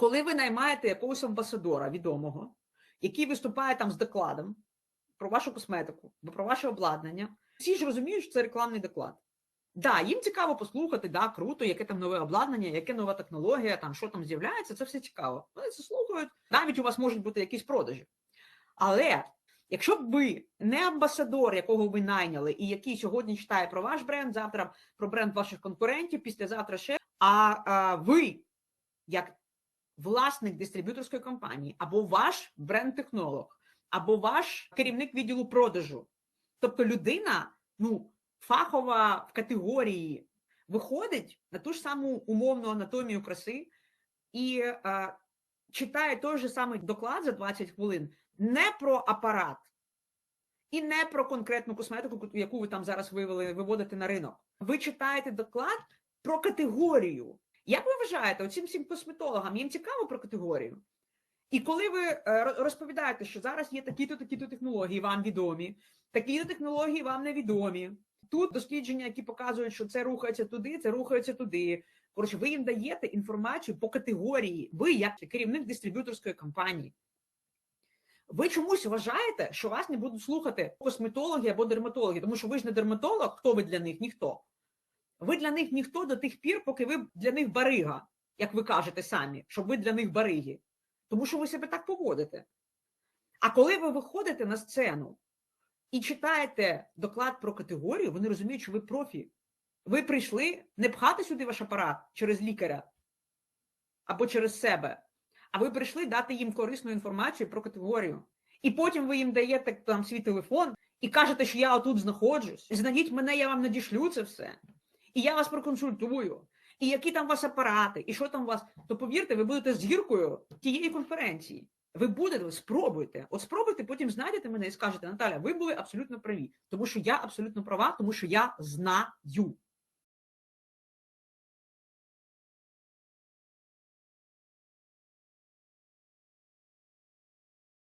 коли ви наймаєте якогось амбасадора відомого, який виступає там з докладом про вашу косметику, або про ваше обладнання, всі ж розуміють, що це рекламний доклад. Да, їм цікаво послухати, да, круто, яке там нове обладнання, яке нова технологія, там що там з'являється, це все цікаво. Вони це слухають. Навіть у вас можуть бути якісь продажі. Але якщо б ви не амбасадор, якого ви найняли, і який сьогодні читає про ваш бренд, завтра про бренд ваших конкурентів, післязавтра ще, а, а ви, як власник дистриб'юторської компанії, або ваш бренд-технолог, або ваш керівник відділу продажу, тобто людина, ну, фахова в категорії виходить на ту ж саму умовну анатомію краси і е, читає той же самий доклад за 20 хвилин не про апарат і не про конкретну косметику, яку ви там зараз вивели, виводите на ринок. Ви читаєте доклад про категорію. Як ви вважаєте, оцим всім косметологам їм цікаво про категорію? І коли ви е, розповідаєте, що зараз є такі-то такі-то технології, вам відомі, такі-то технології вам невідомі. Тут дослідження, які показують, що це рухається туди, це рухається туди. Коротше, ви їм даєте інформацію по категорії. Ви, як керівник дистриб'юторської компанії, ви чомусь вважаєте, що вас не будуть слухати косметологи або дерматологи, тому що ви ж не дерматолог, хто ви для них? Ніхто. Ви для них ніхто до тих пір, поки ви для них барига, як ви кажете самі, що ви для них бариги. Тому що ви себе так поводите. А коли ви виходите на сцену і читаєте доклад про категорію, вони розуміють, що ви профі. Ви прийшли не пхати сюди ваш апарат через лікаря або через себе, а ви прийшли дати їм корисну інформацію про категорію. І потім ви їм даєте там свій телефон і кажете, що я отут знаходжусь. Знайдіть мене, я вам надішлю це все. І я вас проконсультую. І які там у вас апарати, і що там у вас, то повірте, ви будете з гіркою тієї конференції. Ви будете, ви спробуйте. От спробуйте, потім знайдете мене і скажете, Наталя, ви були абсолютно праві, тому що я абсолютно права, тому що я знаю.